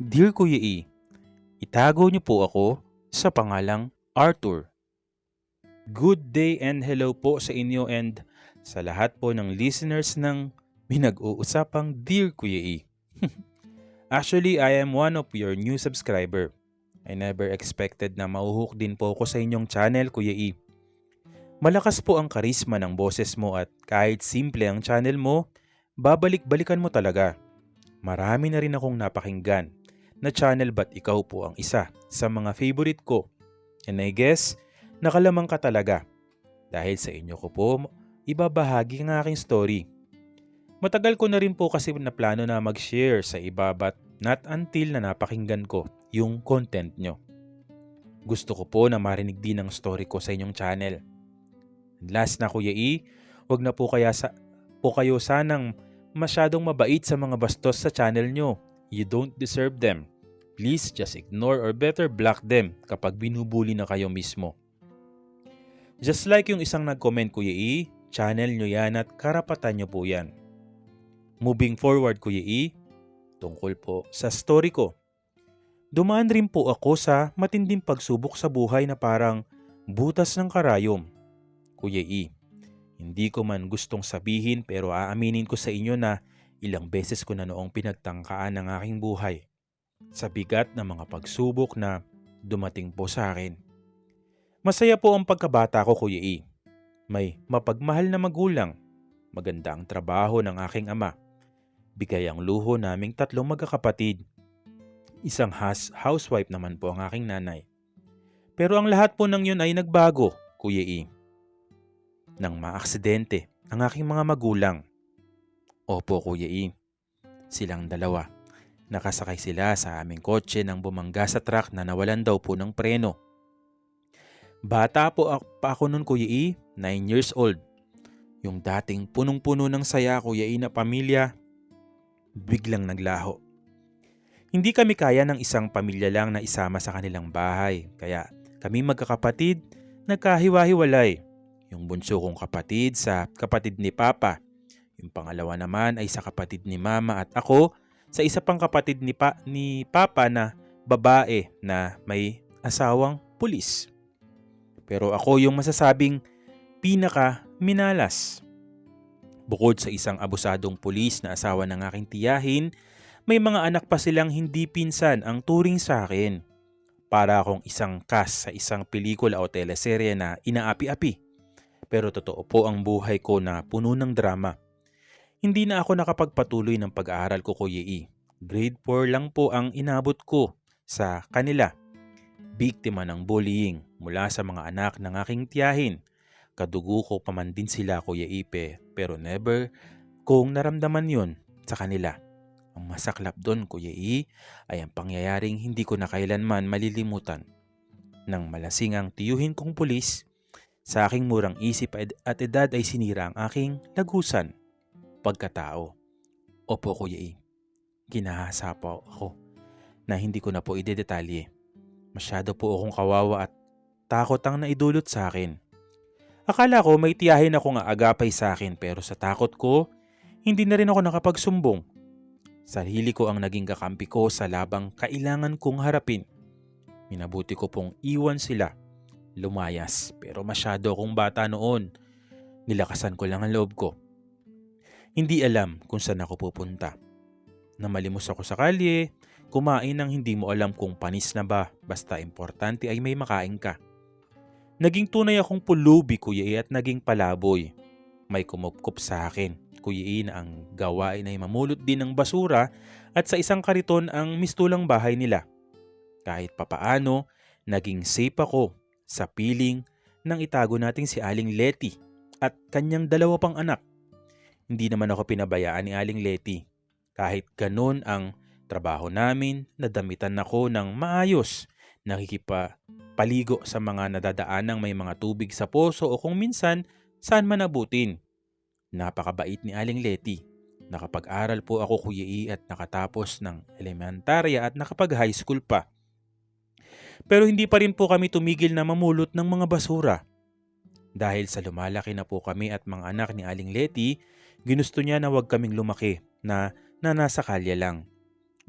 Dear Kuya E, itago niyo po ako sa pangalang Arthur. Good day and hello po sa inyo and sa lahat po ng listeners ng pinag-uusapang Dear Kuya E. Actually, I am one of your new subscriber. I never expected na mauhook din po ako sa inyong channel, Kuya E. Malakas po ang karisma ng boses mo at kahit simple ang channel mo, babalik-balikan mo talaga. Marami na rin akong napakinggan na channel ba't ikaw po ang isa sa mga favorite ko. And I guess, nakalamang ka talaga. Dahil sa inyo ko po, ibabahagi ang aking story. Matagal ko na rin po kasi na plano na mag-share sa iba but not until na napakinggan ko yung content nyo. Gusto ko po na marinig din ang story ko sa inyong channel. And last na Kuya E, wag na po kaya sa po kayo sanang masyadong mabait sa mga bastos sa channel nyo. You don't deserve them. Please just ignore or better block them kapag binubuli na kayo mismo. Just like yung isang nag-comment Kuya E, channel nyo yan at karapatan nyo po yan. Moving forward Kuya E, tungkol po sa story ko. Dumaan rin po ako sa matinding pagsubok sa buhay na parang butas ng karayom. Kuya E, hindi ko man gustong sabihin pero aaminin ko sa inyo na ilang beses ko na noong pinagtangkaan ng aking buhay sa bigat ng mga pagsubok na dumating po sa akin. Masaya po ang pagkabata ko Kuya E. May mapagmahal na magulang, maganda ang trabaho ng aking ama, bigay ang luho naming tatlong magkakapatid. Isang has housewife naman po ang aking nanay. Pero ang lahat po ng yun ay nagbago, Kuya E nang maaksidente ang aking mga magulang. Opo, Kuya E. Silang dalawa. Nakasakay sila sa aming kotse nang bumangga sa truck na nawalan daw po ng preno. Bata po pa ako noon, Kuya E, 9 years old. Yung dating punong-puno ng saya, Kuya E, na pamilya, biglang naglaho. Hindi kami kaya ng isang pamilya lang na isama sa kanilang bahay, kaya kami magkakapatid nagkahiwa-hiwalay. Yung bunso kong kapatid sa kapatid ni Papa. Yung pangalawa naman ay sa kapatid ni Mama at ako sa isa pang kapatid ni, pa, ni Papa na babae na may asawang pulis. Pero ako yung masasabing pinaka minalas. Bukod sa isang abusadong pulis na asawa ng aking tiyahin, may mga anak pa silang hindi pinsan ang turing sa akin. Para akong isang cast sa isang pelikula o teleserye na inaapi-api pero totoo po ang buhay ko na puno ng drama. Hindi na ako nakapagpatuloy ng pag-aaral ko Kuya E. Grade 4 lang po ang inabot ko sa kanila. Biktima ng bullying mula sa mga anak ng aking tiyahin. Kadugo ko pa man din sila Kuya Ipe pero never kong naramdaman yon sa kanila. Ang masaklap doon Kuya E ay ang pangyayaring hindi ko na kailanman malilimutan. Nang malasing ang tiyuhin kong pulis, sa aking murang isip at edad ay sinira ang aking lagusan, pagkatao. Opo Kuya E, ginahasa po ako na hindi ko na po idedetalye. Masyado po akong kawawa at takot ang naidulot sa akin. Akala ko may tiyahin akong aagapay sa akin pero sa takot ko, hindi na rin ako nakapagsumbong. Sarili ko ang naging kakampi ko sa labang kailangan kong harapin. Minabuti ko pong iwan sila lumayas pero masyado akong bata noon. Nilakasan ko lang ang loob ko. Hindi alam kung saan ako pupunta. Namalimos ako sa kalye, kumain ng hindi mo alam kung panis na ba, basta importante ay may makain ka. Naging tunay akong pulubi kuya E at naging palaboy. May kumupkup sa akin, kuya E na ang gawain ay mamulot din ng basura at sa isang kariton ang mistulang bahay nila. Kahit papaano, naging safe ako sa piling nang itago nating si Aling Leti at kanyang dalawa pang anak. Hindi naman ako pinabayaan ni Aling Leti. Kahit ganun ang trabaho namin, nadamitan ako ng maayos. Nakikipaligo sa mga nadadaanang may mga tubig sa poso o kung minsan saan man abutin. Napakabait ni Aling Leti. Nakapag-aral po ako kuya I at nakatapos ng elementarya at nakapag high school pa. Pero hindi pa rin po kami tumigil na mamulot ng mga basura. Dahil sa lumalaki na po kami at mga anak ni Aling Leti, ginusto niya na huwag kaming lumaki na, na nasa kalye lang.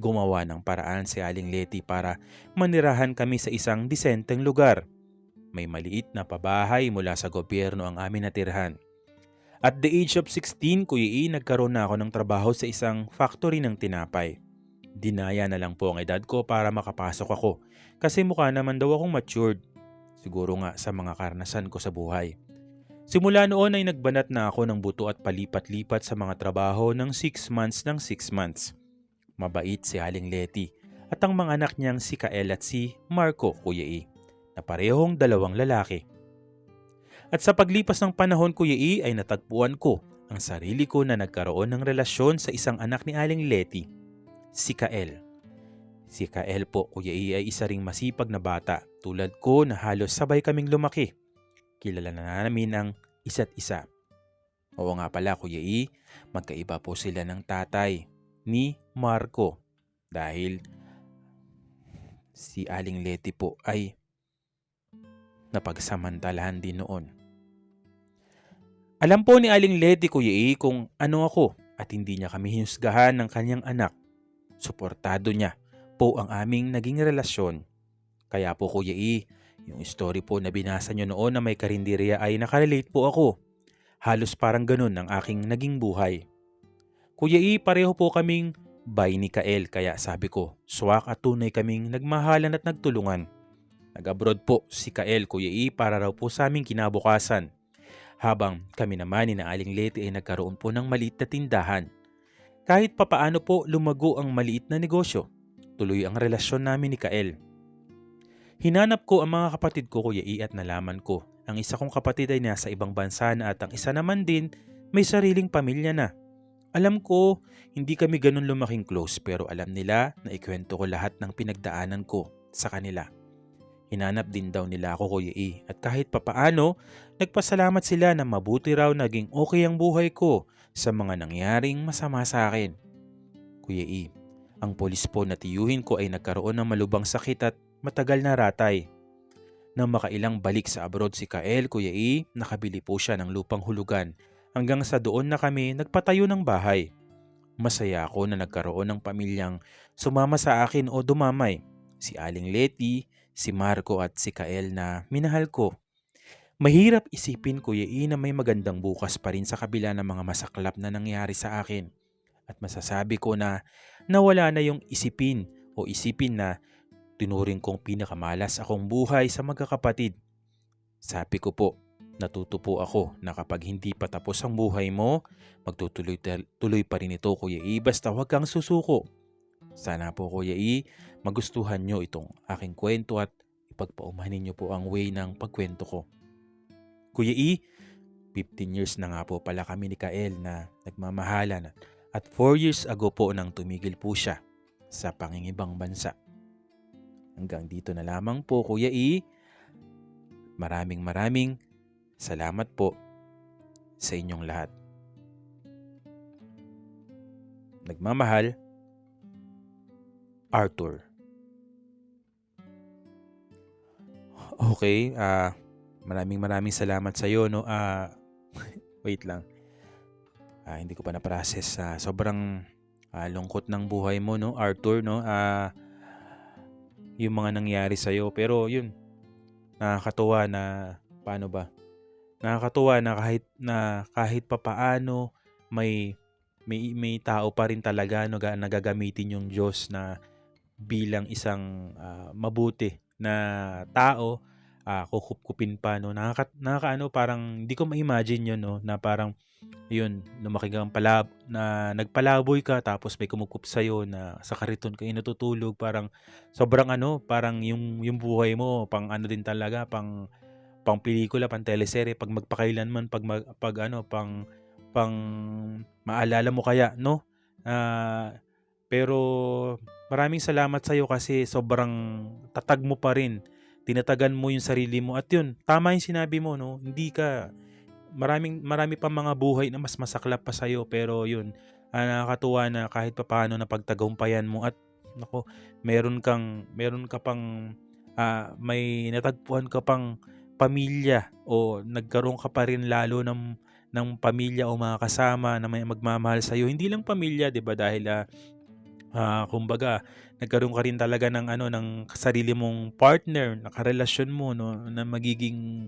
Gumawa ng paraan si Aling Leti para manirahan kami sa isang disenteng lugar. May maliit na pabahay mula sa gobyerno ang amin natirhan. At the age of 16, Kuya E, nagkaroon na ako ng trabaho sa isang factory ng tinapay. Dinaya na lang po ang edad ko para makapasok ako kasi mukha naman daw akong matured. Siguro nga sa mga karanasan ko sa buhay. Simula noon ay nagbanat na ako ng buto at palipat-lipat sa mga trabaho ng 6 months ng 6 months. Mabait si Aling Leti at ang mga anak niyang si Kael at si Marco, Kuya E, na parehong dalawang lalaki. At sa paglipas ng panahon, Kuya E, ay natagpuan ko ang sarili ko na nagkaroon ng relasyon sa isang anak ni Aling Leti, si Kael. Si Kael po, Kuya E, ay isa ring masipag na bata tulad ko na halos sabay kaming lumaki. Kilala na namin ang isa't isa. Oo nga pala, Kuya E, magkaiba po sila ng tatay ni Marco dahil si Aling Leti po ay napagsamantalahan din noon. Alam po ni Aling Leti Kuya E kung ano ako at hindi niya kami hinusgahan ng kanyang anak. Suportado niya po ang aming naging relasyon. Kaya po Kuya E, yung story po na binasa niyo noon na may karinderya ay nakarelate po ako. Halos parang ganun ang aking naging buhay. Kuya E, pareho po kaming bay ni Kael kaya sabi ko, swak at tunay kaming nagmahalan at nagtulungan. Nag-abroad po si Kael Kuya E para raw po sa aming kinabukasan. Habang kami naman ni Aling Leti ay nagkaroon po ng maliit na tindahan. Kahit papaano po lumago ang maliit na negosyo, tuloy ang relasyon namin ni Kael. Hinanap ko ang mga kapatid ko Kuya E at nalaman ko ang isa kong kapatid ay nasa ibang bansa na at ang isa naman din may sariling pamilya na. Alam ko, hindi kami ganun lumaking close pero alam nila na ikwento ko lahat ng pinagdaanan ko sa kanila. Hinanap din daw nila ako Kuya E at kahit papaano, nagpasalamat sila na mabuti raw naging okay ang buhay ko sa mga nangyaring masama sa akin. Kuya E, ang polis po na tiyuhin ko ay nagkaroon ng malubang sakit at matagal na ratay. Nang makailang balik sa abroad si Kael, Kuya E, nakabili po siya ng lupang hulugan hanggang sa doon na kami nagpatayo ng bahay. Masaya ako na nagkaroon ng pamilyang sumama sa akin o dumamay. Si Aling Leti, si Marco at si Kael na minahal ko. Mahirap isipin Kuya E na may magandang bukas pa rin sa kabila ng mga masaklap na nangyari sa akin. At masasabi ko na nawala na yung isipin o isipin na tinuring kong pinakamalas akong buhay sa magkakapatid. Sabi ko po, natuto po ako na kapag hindi pa tapos ang buhay mo, magtutuloy tuloy pa rin ito Kuya E basta huwag kang susuko. Sana po Kuya E, magustuhan nyo itong aking kwento at ipagpaumanin nyo po ang way ng pagkwento ko. Kuya E, 15 years na nga po pala kami ni Kael na nagmamahalan at 4 years ago po nang tumigil po siya sa pangingibang bansa. Hanggang dito na lamang po Kuya E. Maraming maraming salamat po sa inyong lahat. Nagmamahal, Arthur. Okay, ah maraming maraming salamat sa iyo no. Ah wait lang. Ah, hindi ko pa na-process sa sobrang ah, lungkot ng buhay mo no, Arthur no. Ah yung mga nangyari sa iyo pero yun nakakatuwa na paano ba? Nakakatuwa na kahit na kahit papaano may may may tao pa rin talaga no ga- nagagamitin yung Diyos na bilang isang ah, mabuti na tao ah kukupkupin pa no? Nakaka, nakakaano parang hindi ko ma-imagine yun no? Na parang yun lumaki kang palab na nagpalaboy ka tapos may kumukup sa na sa kariton ka natutulog parang sobrang ano parang yung yung buhay mo pang ano din talaga pang pang pelikula pang teleserye pag magpakailanman pag mag, pag ano pang pang maalala mo kaya no? Ah, pero maraming salamat sa iyo kasi sobrang tatag mo pa rin. Tinatagan mo yung sarili mo at yun tama yung sinabi mo no? Hindi ka maraming marami pa mga buhay na mas masaklap pa sa'yo pero yun ah, nakakatuwa na kahit papaano na pagtagumpayan mo at nako meron kang meron ka pang ah, may natagpuan ka pang pamilya o nagkaroon ka pa rin lalo ng ng pamilya o mga kasama na may magmamahal sa iyo hindi lang pamilya 'di ba dahil ah, Ah, kumbaga nagkaroon ka rin talaga ng ano, ng sarili mong partner, na karelasyon mo 'no, na magiging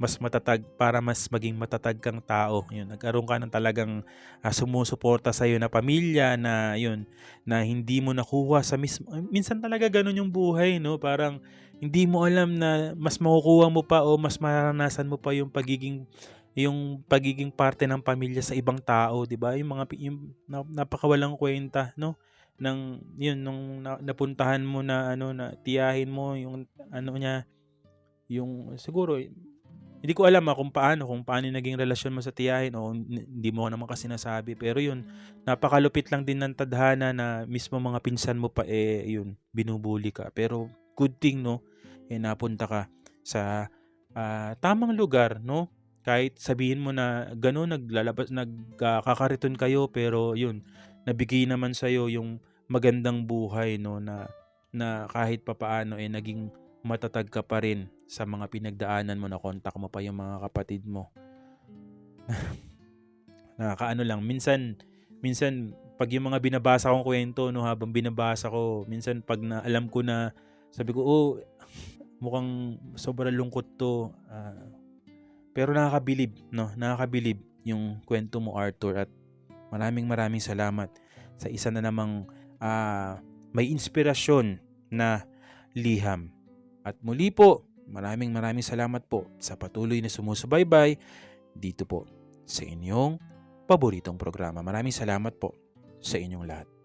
mas matatag para mas maging matatag kang tao, 'yun. Nagkaroon ka ng talagang, ah, sumusuporta sa'yo na pamilya na 'yun, na hindi mo nakuha sa mismo minsan talaga gano'n yung buhay 'no, parang hindi mo alam na mas makukuha mo pa o mas mararanasan mo pa yung pagiging yung pagiging parte ng pamilya sa ibang tao, 'di ba? Yung mga yung na napakawalang kuwenta 'no, ng yun nung na napuntahan mo na ano, na tiyahin mo yung ano niya, yung siguro hindi ko alam, ah, kung paano kung paano naging relasyon mo sa tiyahin o hindi mo naman kasi nasabi. Pero yun, napakalupit lang din ng tadhana na mismo mga pinsan mo pa, eh, yun, binubully ka. Pero good thing 'no, eh, napunta ka sa, ah, tamang lugar 'no. Kahit sabihin mo na gano'n naglalabas nagkakariton kayo pero yun, nabigay naman sa'yo yung magandang buhay 'no, na na kahit papaano, eh, naging matatag ka pa rin sa mga pinagdaanan mo, nakontak mo pa yung mga kapatid mo. Nakakaano lang, minsan minsan 'pag yung mga binabasa kong kuwento 'no, habang binabasa ko, minsan 'pag na alam ko na sabi ko, "Oh, mukhang sobrang lungkot 'to." Ah, pero nakakabilib 'no, nakakabilib yung kuwento mo, Arthur, at maraming maraming salamat sa isa na namang, ah, may inspirasyon na liham. At muli po, maraming maraming salamat po sa patuloy na sumusubaybay dito po sa inyong paboritong programa. Maraming salamat po sa inyong lahat.